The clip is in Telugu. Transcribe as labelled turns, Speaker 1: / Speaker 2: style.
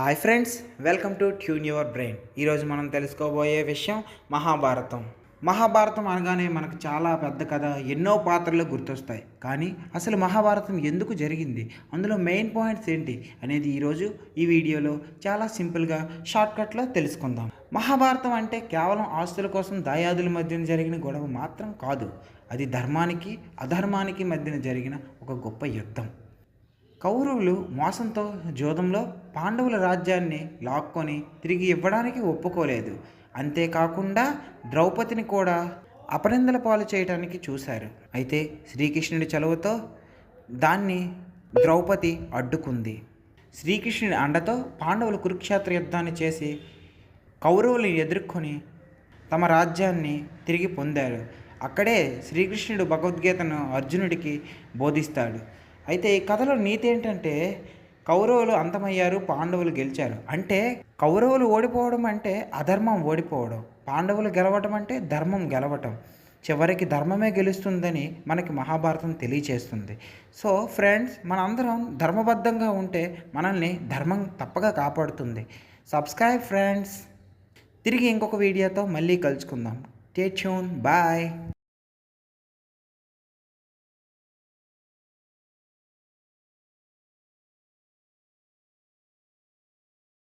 Speaker 1: Hi friends welcome to tune your brain. ఈరోజు మనం తెలుసుకోబోయే విషయం మహాభారతం. మహాభారతం అనగానే మనకు చాలా పెద్ద కథ ఎన్నో పాత్రలు గుర్తొస్తాయి. కానీ అసలు మహాభారతం ఎందుకు జరిగింది? అందులో మెయిన్ పాయింట్స్ ఏంటి అనేది ఈరోజు ఈ వీడియోలో చాలా సింపుల్గా షార్ట్కట్లో తెలుసుకుందాం. మహాభారతం అంటే కేవలం ఆస్తుల కోసం దాయాదుల మధ్యన జరిగిన గొడవ మాత్రం కాదు. అది ధర్మానికి అధర్మానికి మధ్యన జరిగిన ఒక గొప్ప యుద్ధం. కౌరవులు మోసంతో జోదంలో పాండవుల రాజ్యాన్ని లాక్కొని తిరిగి ఇవ్వడానికి ఒప్పుకోలేదు. అంతేకాకుండా ద్రౌపదిని కూడా అపనిందల పాలు చేయడానికి చూశారు. అయితే శ్రీకృష్ణుడి చలువతో దాన్ని ద్రౌపది అడ్డుకుంది. శ్రీకృష్ణుడి అండతో పాండవులు కురుక్షేత్ర యుద్ధాన్ని చేసి కౌరవులను ఎదుర్కొని తమ రాజ్యాన్ని తిరిగి పొందారు. అక్కడే శ్రీకృష్ణుడు భగవద్గీతను అర్జునుడికి బోధిస్తాడు. అయితే ఈ కథలో నీతి ఏంటంటే కౌరవులు అంతమయ్యారు పాండవులు గెలిచారు. అంటే కౌరవులు ఓడిపోవడం అంటే అధర్మం ఓడిపోవడం. పాండవులు గెలవటం అంటే ధర్మం గెలవటం. చివరికి ధర్మమే గెలుస్తుందని మనకి మహాభారతం తెలియచేస్తుంది. సో ఫ్రెండ్స్ మనందరం ధర్మబద్ధంగా ఉంటే మనల్ని ధర్మం తప్పగా కాపాడుతుంది. Subscribe friends. తిరిగి ఇంకొక వీడియోతో మళ్ళీ కలుసుకుందాం. టే ట్యూన్. బాయ్.